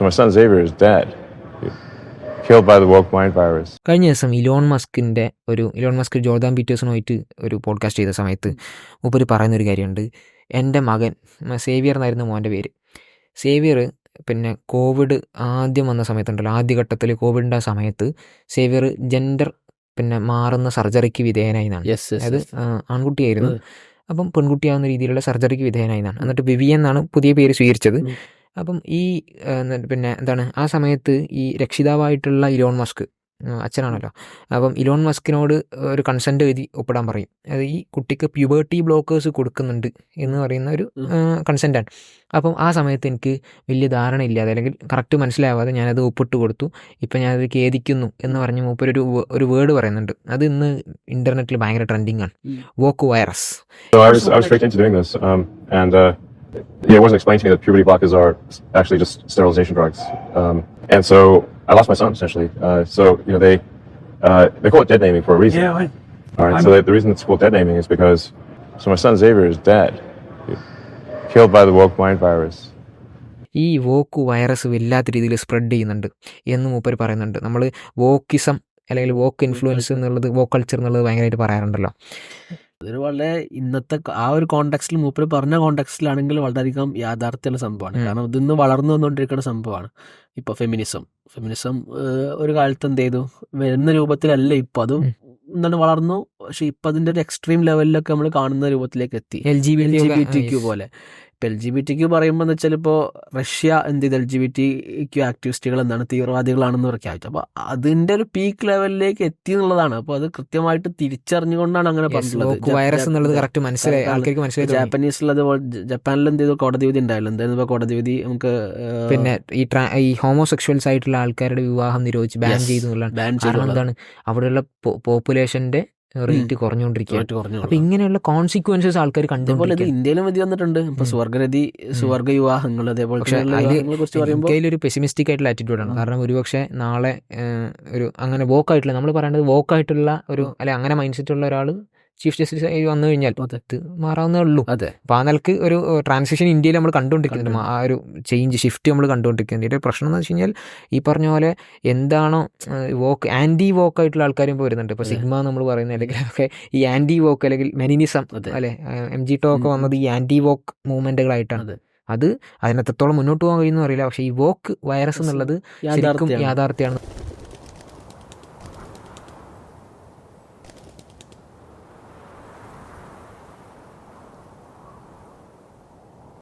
So my son Xavier is dead, killed by the woke mind virus. കഴിഞ്ഞ ദിവസം Elon മസ്കിന്റെ ഒരു Elon Musk Jordan പീറ്റേഴ്സണുമായിട്ട് ഒരു podcast ചെയ്ത സമയത്ത് മൂപ്പര് പറയുന്നൊരു കാര്യമുണ്ട്. എന്റെ മകൻ സേവിയർ എന്നായിരുന്നു മോന്റെ പേര്. സേവിയർ പിന്നെ കോവിഡ് ആദ്യം വന്ന സമയത്തുണ്ടല്ലോ ആദ്യഘട്ടത്തിൽ കോവിഡിന്റെ ആ സമയത്ത് സേവിയർ ജെൻഡർ പിന്നെ മാറുന്ന സർജറിക്ക് വിധേയനായി എന്നാണ്. യെസ് അതായത് ആൺകുട്ടിയായിരുന്നു. അപ്പം പെൺകുട്ടിയാവുന്ന രീതിയിലുള്ള സർജറിക്ക് വിധേയനായി എന്നാണ്. എന്നിട്ട് വിവിയെന്നാണ് പുതിയ പേര് സ്വീകരിച്ചത്. അപ്പം ഈ പിന്നെ എന്താണ് ആ സമയത്ത് ഈ രക്ഷിതാവായിട്ടുള്ള ഇലോൺ മസ്ക് അച്ഛനാണല്ലോ. അപ്പം ഇലോൺ മസ്കിനോട് ഒരു കൺസെന്റ് എഴുതി ഒപ്പിടാൻ പറയും. അത് ഈ കുട്ടിക്ക് പ്യുബേർട്ടി ബ്ലോക്കേഴ്സ് കൊടുക്കുന്നുണ്ട് എന്ന് പറയുന്ന ഒരു കൺസെന്റാണ് അപ്പം ആ സമയത്ത് എനിക്ക് വലിയ ധാരണ ഇല്ലാതെ അല്ലെങ്കിൽ കറക്റ്റ് മനസ്സിലാവാതെ ഞാനത് ഒപ്പിട്ട് കൊടുത്തു. ഇപ്പം ഞാനത് ഖേദിക്കുന്നു എന്ന് പറഞ്ഞ് മൂപ്പരൊരു ഒരു ഒരു വേർഡ് പറയുന്നുണ്ട്. അത് ഇന്ന് ഇന്റർനെറ്റിൽ ഭയങ്കര ട്രെൻഡിങ് ആണ്. Woke virus. So I was I was tricked into doing this, um, and uh, yeah, it wasn't explained to me that puberty blockers are actually just sterilization drugs. Um, and so I lost my son essentially. Uh, so you know they uh, they call it dead naming for a reason. Yeah, I- All right. So the, the reason it's called dead naming is because so my son Xavier is dead, killed by the woke mind virus. ഈ woke virus വല്ലാത്ത രീതിയിൽ spread ചെയ്യുന്നുണ്ട് എന്ന് മൂപ്പർ പറയുന്നുണ്ട് നമ്മൾ wokeism അല്ലെങ്കിൽ woke influence എന്നുള്ളത് വോക്ക് കൾച്ചർ എന്നുള്ളത് ഭയങ്കരമായിട്ട് പറയാറുണ്ടല്ലോ. അതൊരു വളരെ ഇന്നത്തെ ആ ഒരു കോണ്ടാക്സ്റ്റിൽ മൂപ്പര് പറഞ്ഞ കോണ്ടാക്സ്റ്റിലാണെങ്കിൽ വളരെയധികം യാഥാർത്ഥ്യമുള്ള സംഭവമാണ്. കാരണം ഇതിന്ന് വളർന്നു വന്നുകൊണ്ടിരിക്കുന്ന സംഭവമാണ്. ഇപ്പോൾ ഫെമിനിസം ഫെമിനിസം ഒരു കാലത്ത് എന്ത് ചെയ്തു? വരുന്ന രൂപത്തിലല്ല ഇപ്പം. അതും. എന്താണ് വളർന്നു. പക്ഷെ ഇപ്പം അതിന്റെ ഒരു എക്സ്ട്രീം ലെവലിലൊക്കെ നമ്മൾ കാണുന്ന രൂപത്തിലേക്ക് എത്തി. L G B L G B T Q പോലെ. ഇപ്പം L G B T Q പറയുമ്പോൾ എന്ന് വെച്ചാൽ ഇപ്പോൾ റഷ്യ എന്ത് ചെയ്ത് L G B T Q ആക്ടിവിസ്റ്റുകൾ എന്താണ് തീവ്രവാദികളാണെന്ന് പ്രഖ്യാപിച്ചു അപ്പോൾ അതിന്റെ ഒരു പീക്ക് ലെവലിലേക്ക് എത്തി എന്നുള്ളതാണ്. അപ്പോൾ അത് കൃത്യമായിട്ട് തിരിച്ചറിഞ്ഞുകൊണ്ടാണ് അങ്ങനെ പറഞ്ഞിട്ടുള്ളത് വൈറസ് എന്നുള്ളത് കറക്റ്റ് മനസ്സിലായി ആൾക്കാർക്ക് മനസ്സിലായി. ജാപ്പനീസിൽ അതുപോലെ ജപ്പാനിൽ എന്ത് ചെയ്തു? കോടതി വിധി ഉണ്ടായില്ല. എന്തായിരുന്നു ഇപ്പോൾ കോടതി വിധി നമുക്ക് പിന്നെ ഈ ട്രാ ഈ ഹോമോസെക്ഷൽസ് ആയിട്ടുള്ള ആൾക്കാരുടെ വിവാഹം നിരോധിച്ച് ബാൻ ചെയ്തു ബാൻ എന്താണ്? അവിടെയുള്ള പോപ്പുലേഷന്റെ റേറ്റ് കുറഞ്ഞുകൊണ്ടിരിക്കുകയാണ്. കുറഞ്ഞു അപ്പൊ ഇങ്ങനെയുള്ള കോൺസിക്വൻസസ് ആൾക്കാർ കണ്ടുപോലെ ഇന്ത്യയിലും മതി വന്നിട്ടുണ്ട്. ഇപ്പൊ. സ്വർഗരതി സ്വർഗ വിവാഹങ്ങൾ അതേപോലെ എനിക്കതിലൊരു പെസിമിസ്റ്റിക് ആയിട്ടുള്ള ആറ്റിറ്റ്യൂഡാണ് ആണ്. കാരണം ഒരുപക്ഷെ നാളെ ഒരു അങ്ങനെ വോക്കായിട്ടുള്ള നമ്മൾ പറയേണ്ടത് വോക്കായിട്ടുള്ള ഒരു. അല്ലെ അങ്ങനെ മൈൻഡ് സെറ്റ് ഉള്ള ഒരാൾ ചീഫ് ജസ്റ്റിസ് ആയി വന്നു കഴിഞ്ഞാൽ അത് മാറാവുന്നേ ഉള്ളൂ അതെ. അപ്പോൾ ആ നിലയ്ക്ക് ഒരു ട്രാൻസിഷൻ ഇന്ത്യയിൽ നമ്മൾ കണ്ടുകൊണ്ടിരിക്കുന്നുണ്ട് ആ ഒരു ചേഞ്ച് ഷിഫ്റ്റ് നമ്മൾ കണ്ടുകൊണ്ടിരിക്കുന്നുണ്ട് ഇതിന്റെ പ്രശ്നം എന്ന് വെച്ച് കഴിഞ്ഞാൽ ഈ പറഞ്ഞ പോലെ എന്താണോ വോക്ക് ആന്റി വോക്ക് ആയിട്ടുള്ള ആൾക്കാരും ഇപ്പോൾ വരുന്നുണ്ട്. ഇപ്പോൾ സിഗ്മ നമ്മൾ പറയുന്നത് അല്ലെങ്കിൽ ഒക്കെ ഈ ആന്റി വോക്ക് അല്ലെങ്കിൽ മെനിനിസം. അല്ലെ? എം ജി ടോ ഒക്കെ. വന്നത് ഈ ആന്റി വോക്ക് മൂവ്മെന്റുകളായിട്ടാണ് അതെ. അത് അതിനെത്രത്തോളം മുന്നോട്ട് പോകാൻ കഴിയുമെന്ന് അറിയില്ല. പക്ഷേ ഈ വോക്ക് വൈറസ് എന്നുള്ളത് ശരിക്കും യാഥാർത്ഥ്യമാണ്.